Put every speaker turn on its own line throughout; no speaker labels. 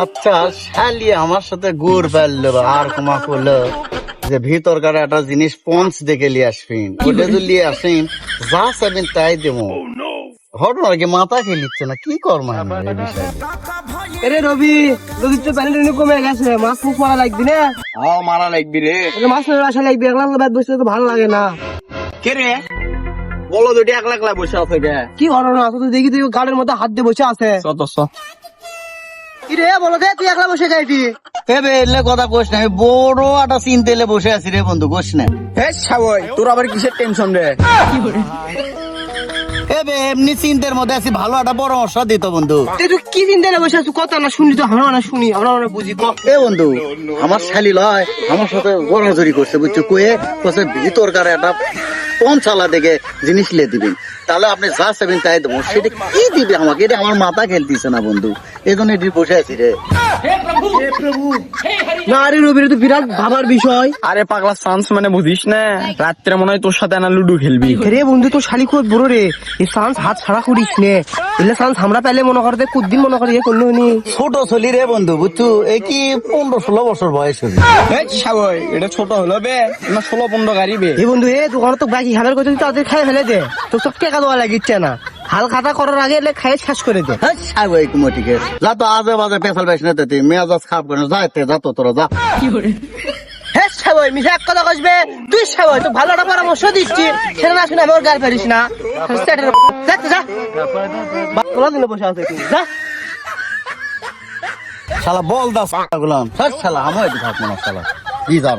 আচ্ছা শালি আমার সাথে গুড় ফেলল আর কমা করল। যে ভিতরকার একটা জিনিস পঞ্চ দেখে লিয়ে আসবেন। ওটা যদি লিয়ে আসেন যা চাবেন তাই দেবো। ঘটনা কি মাথা খেলিচ্ছে না? কি কর্ম এই
এরে রবি তো পানি টানি কমে গেছে। মাছ মুখ মারা লাগবি না?
হ্যাঁ মারা লাগবি রে।
মাছ মারা আসা লাগবে একলা একলা বাদ বসে তো ভালো লাগে না।
কে রে? বলো দুটি একলা একলা বসে আছে
কি? ঘটনা? তো তুই দেখি তুই গাড়ির মধ্যে হাত দিয়ে বসে আছে। রে বলো দে তুই একলা বসে গাইবি
এবে এলে কথা কোস না আমি বড় চিনতেলে বসে আছি রে বন্ধু কোস না।
হে সাবই তোর আবার কিসের টেনশন রে?
এবে এমনি চিন্তার মধ্যে আছি ভালো একটা পরামর্শ দিত বন্ধু।
তুই তুই কি চিন্তা করে বসে আছিস? কত না শুনি তো আমরা না শুনি আমরা না বুঝি ক
এ বন্ধু আমার শালি লয় আমার সাথে গড়াজড়ি করছে বুঝছ কয়ে কছে ভিতরকার একটা পঞ্চালা দেখে জিনিস লে দিবেন তাহলে আপনি যা চাবেন তাই দেবো সেটা কি দিবে আমাকে? এটা আমার মাথা খেলতেছে না বন্ধু। এই এটি বসে আছি রে।
না আরে রবি তো বিরাট ভাবার বিষয়।
আরে পাগলা চান্স মানে বুঝিস না? রাত্রে মনে হয় তোর সাথে না লুডু খেলবি।
রে বন্ধু তো শালি খুব বড় রে। এই চান্স হাত ছাড়া করিস নে। এলে চান্স আমরা পেলে মনে করতে কুদ্দিন মনে করি কোনো নি।
ছোট চলি রে বন্ধু বুঝছ? এই কি পনেরো ষোলো বছর বয়স হবে
সাবই এটা ছোট হলো বে না ষোলো পনেরো গাড়ি বে।
এই বন্ধু এ দোকানে তো বাকি হালার কথা তাদের খাই ফেলে দে। তো সব টাকা দেওয়া লাগিচ্ছে না। হাল খাতা করার আগে এলে খাই শেষ করে দে।
হ্যাঁ কুমটিকে যা তো আজে বাজে পেশাল বাইস না তুই মেজাজ খাপ করে যা এতে যা তো তোরা যা।
হ্যাঁ সাবই মিশে এক কথা কসবে তুই সাবই তো ভালো একটা পরামর্শ দিচ্ছি। সেটা না শুনে আমি ওর গাল পারিস না। যা যা। বাবা দিলে বসে আছে তুই। যা।
শালা বল দাস গুলাম। সব শালা আমার এটি থাকব না শালা। কি যার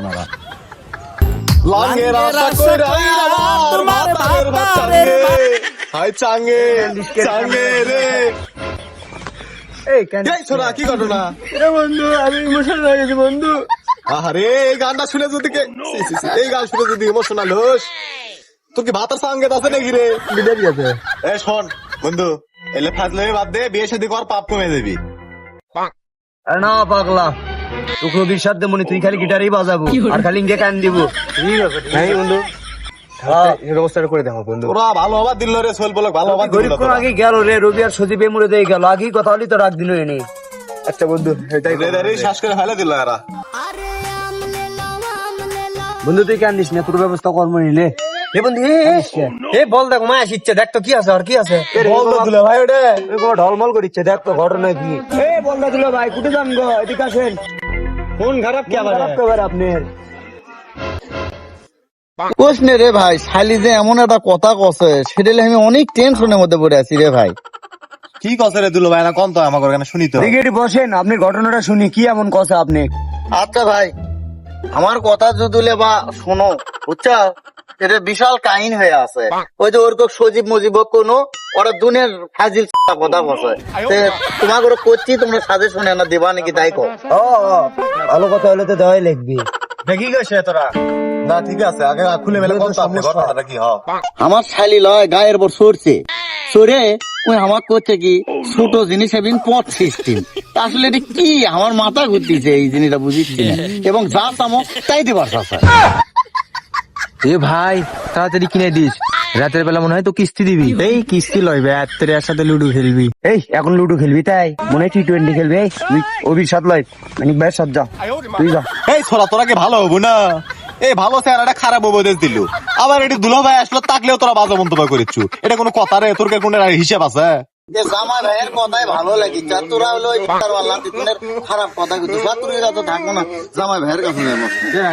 আশা কইরা আমার মাথার বাচ্চারে হাই চাঙ্গে চাঙ্গে রে।
এই কেন?
ছোড়া কি ঘটনা?
রে বন্ধু আমি ইমোশনাল হয়ে গেছি বন্ধু।
আরে এই গানটা শুনে যদি এই গান শুনে যদি ইমোশনাল হোস তোর কি ভাতার সঙ্গে আছে নাকি রে?
আছে
এ শোন বন্ধু এলে ফাজলে বাদ দে বিয়ে শাদী কর পাপ কমে যাবি।
আরে না পাগলা। তোকে বিশ্বাস দে মনে তুই খালি গিটারই বাজাবো আর খালি ইঙ্গে কান দিব। ঠিক আছে
নাই বন্ধু
ব্যবস্থাটা করে দেবো বন্ধু।
ভালো হবার দিল রে সোল বলক ভালো হবার দিল
গরিব কোন আগে গেল রে? রবি আর সজীব এমরে দিয়ে গেল। আগেই কথা হলি তো দিল এনে। আচ্ছা বন্ধু এটাই
রে রে শ্বাস করে ফেলে দিল এরা।
বন্ধু তুই কেন দিস না? তোর ব্যবস্থা কর্ম নিলে। এ বন্ধু এ, বল দেখ মা আসিচ্ছে দেখ তো কি আছে আর কি আছে।
বল তো ভাই ওটা।
ঢলমল করিচ্ছে। দেখ তো ঘটনা কি। এ বল দিল ভাই কুটে যান গো? এদিকে আসেন।
ফোন খারাপ কি আবার
খারাপ খবর
নে রে ভাই শালি যে এমন একটা কথা কছে সেটা আমি অনেক টেনশনের মধ্যে পড়ে আছি রে ভাই।
কি রে দুলো ভাই না কোন তো আমাকে ওখানে শুনি তো।
এটি বসেন আপনি ঘটনাটা শুনি কি এমন কথা আপনি?
আচ্ছা ভাই আমার কথা যদি বা শোনো বুঝছা? এটা বিশাল কাহিন হয়ে আছে। ওই যে ওরকম সজীব মজিব কোনো ওরা দুনের ফাজিল কথা বসে তোমার করে করছি তোমরা সাজে শুনে না দেবা নাকি তাই কো
ও, ভালো কথা হলে তো দেওয়াই লিখবি
দেখি গেছে তোরা। না ঠিক আছে আগে খুলে মেলে কোন আপনি ঘটনাটা কি হ।
আমার শালি লয় গায়ের পর সরছে। সরে ওই আমার করছে কি ছোট জিনিস এবিন পথ সিস্টেম। আসলে এটা কি? আমার মাথা ঘুরতেছে এই জিনিসটা বুঝিচ্ছি না? এবং যা চামো তাই দেবার
এ ভাই তাড়াতাড়ি কিনে দিস। রাতের বেলা মনে হয় তো কিস্তি দিবি। এই কিস্তি লইবে রাত্রে একসাথে লুডু খেলবি।
এই এখন লুডো খেলবি তাই? মনে হয় টি টোয়েন্টি খেলবি তুই অভিশাপ লয়। মানে ব্যাস সাত যা। তুই যা।
এই ছোড়া তোরা কি ভালো হব না? এই ভালো চেহারাটা খারাপ উপদেশ দিল। আবার এটি দুলো ভাই আসলো তাকলেও তোরা বাজে মন্তব্য করিচ্ছু। এটা কোনো কথা রে তোর কি কোনো হিসাব আছে?
যে জামা ভাইয়ের কথাই ভালো লাগে যা তোরা হলো ওই তার আল্লাহ খারাপ কথা কিন্তু যা তুই তো থাকব না জামাই ভাইয়ের কাছে যাব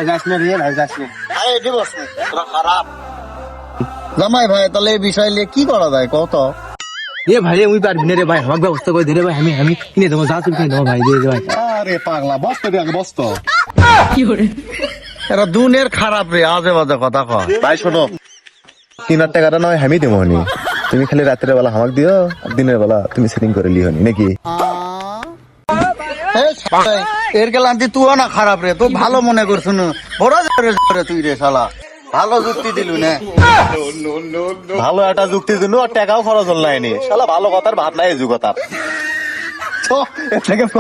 যাস না রে ভাই যাস না
আরে এটি বস তোরা খারাপ। জামাই ভাই তাহলে এই বিষয় নিয়ে কি করা যায় কত
এ ভাই আমি পারবি না রে ভাই আমাকে ব্যবস্থা করে দে রে ভাই আমি আমি কিনে দেবো যা তুই কিনে দেবো ভাই দে দে ভাই।
আরে পাগলা বসতো রে আগে বসতো
এরা দুনের খারাপ রে আজে বাজে কথা কয়।
ভাই শোনো। তিন হাজার টাকাটা নয় আমি দেবো নি তুমি খালি রাতের বেলা হামাক দিও আর দিনের বেলা তুমি সেটিং করে লিও নি নাকি?
এর গেলান্তি তুইও না খারাপ রে তো ভালো মনে করছুন বড় জোরে জোরে তুই রে শালা। ভালো যুক্তি দিলু না।
ভালো একটা যুক্তি জন্য আর টাকাও খরচ হল নাই নি শালা ভালো কথার ভাত নাই যুগতার। এর থেকে ক।